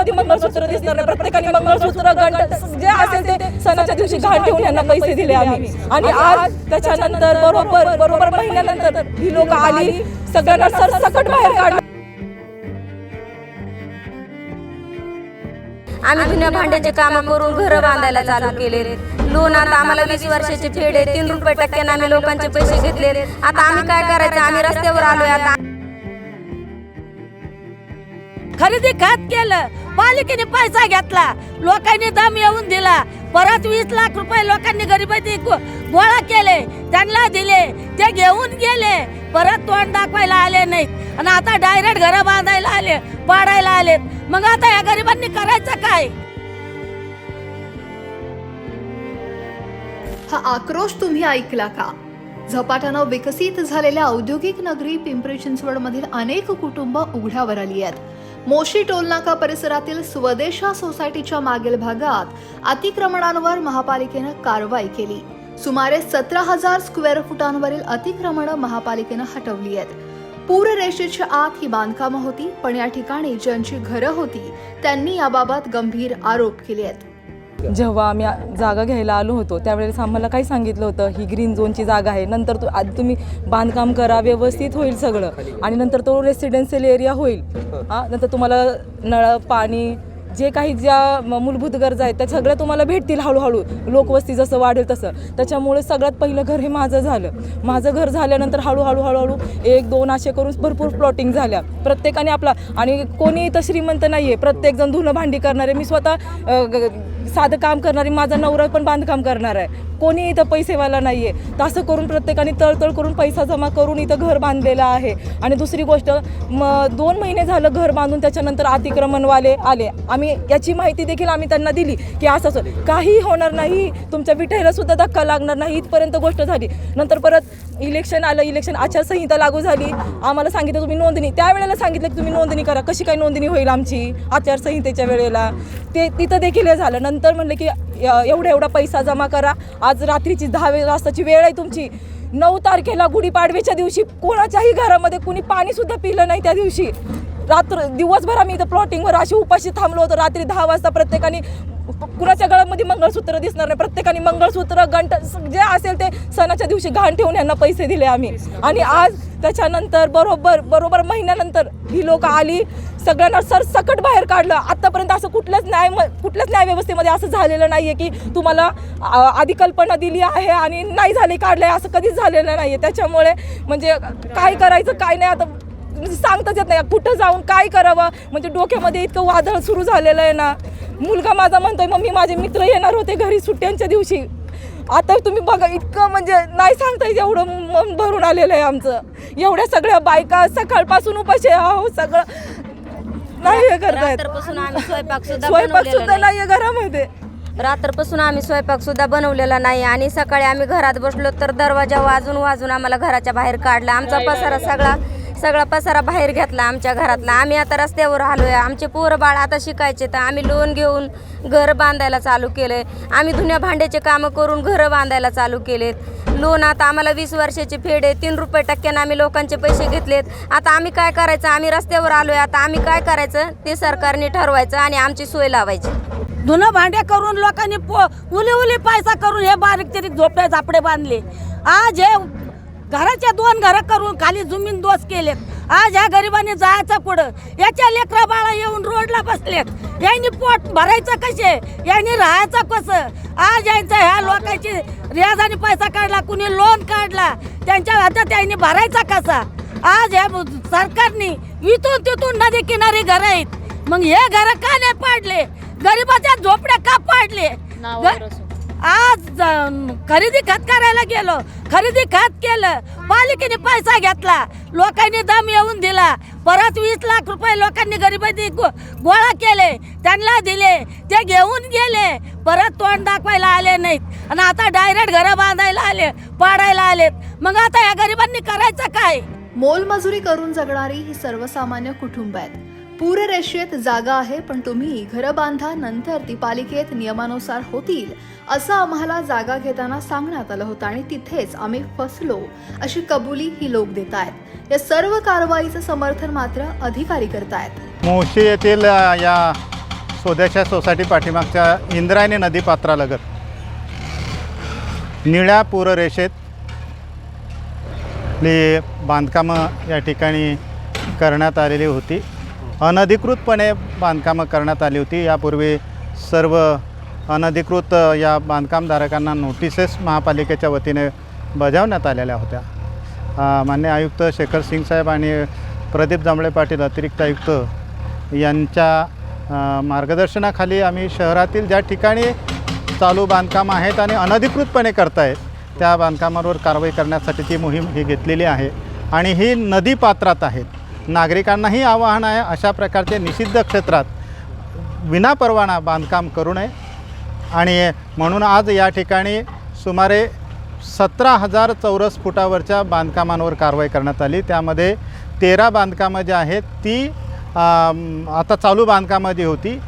गळ्यामध्ये मंगळसूत्र दिसणार नाही. प्रत्येकाने मंगळसूत्र गंठ जे असेल ते सणाच्या दिवशी घाण ठेवून यांना पैसे दिले आम्ही. आणि आज त्याच्यानंतर बरोबर बरोबर महिन्यानंतर ही लोक आली. सगळ्यांना सरसकट बाहेर काढलं. आम्ही जुन्या भांड्याचे काम करून घर बांधायला चालू केले लोन आता आम्हाला वीस वर्षाचे फेड आहे. तीन रुपये टक्क्याने आम्ही लोकांचे पैसे घेतले आता आम्ही काय करायचं? आम्ही रस्त्यावर आलोय आता. खरेदी खत केलं. पालिकेने पैसा घेतला. लोकांनी दम येऊन दिला. परत वीस लाख रुपये लोकांनी गरिबांनी गो- गोळा केले. त्यांना दिले. ते घेऊन गेले. परत तोंड दाखवायला आले नाहीत. आणि आता डायरेक्ट घर बांधायला आले पाडायला आलेत. मग आता या गरिबांनी करायचं काय? हा आक्रोश तुम्ही ऐकला का? झपाट्यानं विकसित झालेल्या औद्योगिक नगरी पिंपरी चिंचवडमधील अनेक कुटुंब उघड्यावर आली आहेत. मोशी टोलनाका परिसरातील स्वदेशा सोसायटीच्या मागील भागात अतिक्रमणांवर महापालिकेनं कारवाई केली. सुमारे सतरा हजार स्क्वेअर फुटांवरील अतिक्रमणं महापालिकेनं हटवली आहेत. पूररेषेच्या आत ही बांधकामं होती पण या ठिकाणी ज्यांची घरं होती त्यांनी याबाबत गंभीर आरोप केले आहेत. जेव्हा आम्ही जागा घ्यायला आलो होतो त्यावेळेस आम्हाला काय सांगितलं होतं ही ग्रीन झोनची जागा आहे. नंतर तो आधी तुम्ही बांधकाम करा व्यवस्थित होईल सगळं. आणि नंतर तो रेसिडेन्शियल एरिया होईल. हां नंतर तुम्हाला नळ पाणी जे काही ज्या म- मूलभूत गरजा आहेत त्या सगळ्या तुम्हाला भेटतील हळूहळू. लोकवस्ती जसं वाढेल तसं. त्याच्यामुळे सगळ्यात पहिलं घर हे माझं झालं. माझं घर झाल्यानंतर हळूहळू हळूहळू एक दोन असे करून भरपूर प्लॉटिंग झाल्या. प्रत्येकाने आपला आणि कोणी इथं श्रीमंत नाही आहे प्रत्येकजण धुणं भांडी करणारे. मी स्वतः ग- साधं काम करणारी माझा नवरा पण बांधकाम करणार आहे. कोणी इथं पैसेवाला नाही आहे तर असं करून प्रत्येकाने तळतळ करून पैसा जमा करून इथं घर बांधलेलं आहे. आणि दुसरी गोष्ट म दोन महिने झालं घर बांधून त्याच्यानंतर अतिक्रमणवाले आले. आम्ही याची माहिती देखील आम्ही त्यांना दिली की असं असं. काही होणार नाही. तुमच्या विठ्याला सुद्धा धक्का लागणार नाही. इथपर्यंत गोष्ट झाली. नंतर परत इलेक्शन आलं. इलेक्शन आचारसंहिता लागू झाली. आम्हाला सांगितलं तुम्ही नोंदणी त्यावेळेला सांगितलं की तुम्ही नोंदणी करा. कशी काय नोंदणी होईल आमची आचारसंहितेच्या वेळेला? ते तिथं देखील हे झालं. नंतर म्हणलं की य- एवढा एवढा पैसा जमा करा. आज रात्रीची दहा वे- वाजताची वेळ आहे तुमची. नऊ तारखेला गुढीपाडव्याच्या दिवशी कोणाच्याही घरामध्ये कुणी पाणीसुद्धा पिलं नाही त्या दिवशी. रात्र दिवसभर आम्ही इथं प्लॉटिंगवर अशी उपाशी थांबलो होतो. रात्री दहा वाजता प्रत्येकाने कुणाच्या गळ्यामध्ये मंगळसूत्र दिसणार नाही. प्रत्येकाने मंगळसूत्र घंट जे असेल ते सणाच्या दिवशी घाण ठेवून यांना पैसे दिले आम्ही. आणि आज त्याच्यानंतर बरोबर बरोबर महिन्यानंतर ही लोक आली. सगळ्यांना सरसकट बाहेर काढलं. आत्तापर्यंत असं कुठल्याच न्याय कुठल्याच न्यायव्यवस्थेमध्ये असं झालेलं नाही आहे की तुम्हाला आधी कल्पना दिली आहे आणि नाही झाली काढलं आहे असं कधीच झालेलं नाही आहे त्याच्यामुळे म्हणजे काय करायचं काय नाही आता म्हणजे सांगताच येत नाही. कुठं जाऊन काय करावं? म्हणजे डोक्यामध्ये इतकं वादळ सुरू झालेलं आहे ना. मुलगा माझा म्हणतोय मी माझे मित्र येणार होते घरी सुट्ट्यांच्या दिवशी. आता तुम्ही बघा इतकं म्हणजे नाही सांगता येत एवढं मन भरून आलेलं आहे आमचं. एवढ्या सगळ्या बायका सकाळपासून उपाशी आहो सगळं नाही करतायत. रात्रपासून आम्ही स्वयंपाक सुद्धा स्वयंपाक बनवलेला सुद्धा नाही. नाहीये घरामध्ये. रात्रपासून आम्ही स्वयंपाक सुद्धा बनवलेला नाही आणि सकाळी आम्ही घरात बसलो तर दरवाजा वाजून वाजून आम्हाला घराच्या बाहेर काढला. आमचा पसारा सगळा सगळा पसारा बाहेर घेतला आमच्या घरातला. आम्ही आता रस्त्यावर आलोय. आमचे पोरं बाळ आता शिकायचे तर आम्ही लोन घेऊन घर बांधायला चालू केलंय आम्ही धुण्या भांड्याचे कामं करून घरं बांधायला चालू केलेत. लोन आता आम्हाला वीस वर्षाचे फेड आहे. तीन रुपये टक्क्यानं आम्ही लोकांचे पैसे घेतलेत. आता आम्ही काय करायचं? आम्ही रस्त्यावर आलोय. आता आम्ही काय करायचं? ते सरकारने ठरवायचं आणि आमची सोय लावायची. धुणं भांड्या करून लोकांनी पो उली उली पैसा करून हे बारीक तरी झोपडे झापडे बांधले. आज हे घराच्या दोन घरं करून खाली जमीन दोष केलेत. आज ह्या गरिबांनी जायचं पुढं याच्या लेकरा बाळा येऊन रोडला बसलेत. यांनी पोट भरायचं कसे? यांनी राहायचं कसं? आज यांचं ह्या लोकांची रियाजाने पैसा काढला कुणी लोन काढला त्यांच्या हातात यांनी भरायचा कसा? आज ह्या सरकारने इथून तिथून नदी किनारी घर आहेत. मग हे घर का नाही पाडले? गरिबाच्या झोपड्या का पाडले? आज खरेदी खत करायला गेलो. खरेदी खत केलं. पालिकेने पैसा घेतला. लोकांनी दम येऊन दिला. परत वीस लाख रुपये लोकांनी गरिबांनी गो- गोळा केले. त्यांना दिले. ते घेऊन गेले. परत तोंड दाखवायला आले नाहीत. आणि आता डायरेक्ट घरं बांधायला आले पाडायला आलेत. मग आता या गरिबांनी करायचं काय? मोलमजुरी करून जगणारी ही सर्वसामान्य कुटुंब आहेत. पूररेषेत जागा आहे पण तुम्ही घरं बांधा नंतर ती पालिकेत नियमानुसार होतील असं आम्हाला जागा घेताना सांगण्यात आलं होतं आणि तिथेच आम्ही फसलो अशी कबुली ही लोक देत आहेत या सर्व कारवाईचं समर्थन मात्र अधिकारी करतायत. मोशी येथील या स्वदेशा सोसायटी पाठीमागच्या इंद्रायणी नदीपात्रालगत निळ्या पूररेषेत बांधकामं या ठिकाणी करण्यात आलेली होती. अनधिकृतपणे बांधकामं करण्यात आली होती. यापूर्वी सर्व अनधिकृत या बांधकामधारकांना नोटिसेस महापालिकेच्या वतीने बजावण्यात आलेल्या होत्या. मान्य आयुक्त शेखर सिंग साहेब आणि प्रदीप जांभळे पाटील अतिरिक्त आयुक्त यांच्या मार्गदर्शनाखाली आम्ही शहरातील ज्या ठिकाणी चालू बांधकाम आहेत आणि अनधिकृतपणे करतायत त्या बांधकामांवर कारवाई करण्यासाठी ती मोहीम ही घेतलेली आहे. आणि ही नदी पात्रात आहेत. नागरिकांनाही आवाहन आहे अशा प्रकारचे निषिद्ध क्षेत्रात विनापरवाना बांधकाम करू नये. आणि म्हणून आज या ठिकाणी सुमारे सतरा हजार चौरस फुटावरच्या बांधकामांवर कारवाई करण्यात आली. त्यामध्ये तेरा बांधकामं जी आहेत ती आता चालू बांधकामं जी होती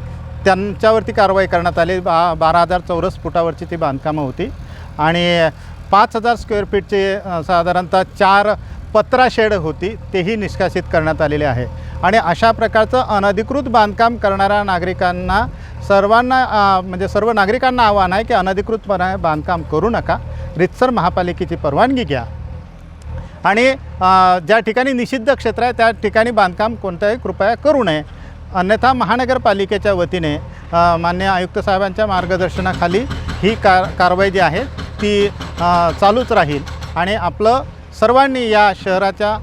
त्यांच्यावरती कारवाई करण्यात आली. बा बारा हजार चौरस फुटावरची ती बांधकामं होती. आणि पाच हजार स्क्वेअर फीटचे साधारणतः चार पत्रा शेड होती तेही निष्कासित करण्यात आलेले आहे. आणि अशा प्रकारचं अनधिकृत बांधकाम करणाऱ्या नागरिकांना सर्वांना म्हणजे सर्व नागरिकांना आव्हान आहे की अनधिकृतपणे बांधकाम करू नका. रितसर महापालिकेची परवानगी घ्या. आणि ज्या ठिकाणी निषिद्ध क्षेत्र आहे त्या ठिकाणी बांधकाम कोणत्याही कृपया करू नये. अन्यथा महानगरपालिकेच्या वतीने मान्य आयुक्त साहेबांच्या मार्गदर्शनाखाली ही कार कारवाई जी आहे ती चालूच राहील. आणि आपलं सर्वांनी या शहराच्या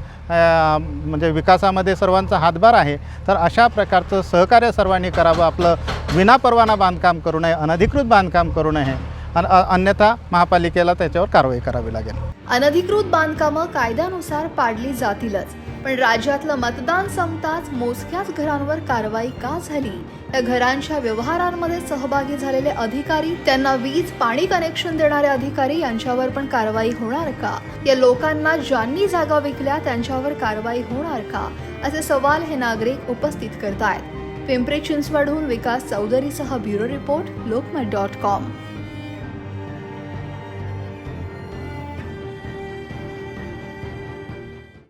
म्हणजे विकासामध्ये सर्वांचा हातभार आहे. तर अशा प्रकारचं सहकार्य सर्वांनी करावं. आपलं विनापरवाना बांधकाम करू नये अनधिकृत बांधकाम करू नये. अन अन्यथा महापालिकेला त्याच्यावर कारवाई करावी लागेल. अनधिकृत बांधकामं कायद्यानुसार पाडली जातीलच. पण राज्यातलं मतदान संपताच मोजक्याच घरांवर कारवाई का झाली? या घरांच्या व्यवहारांमध्ये सहभागी झालेले अधिकारी त्यांना वीज पाणी कनेक्शन देणारे अधिकारी यांच्यावर पण कारवाई होणार का? या लोकांना ज्यांनी जागा विकल्या त्यांच्यावर कारवाई होणार का? असे सवाल हे नागरिक उपस्थित करतायत. पिंपरी चिंचवडहून Vikas चौधरीसह bureau report Lokmat dot com.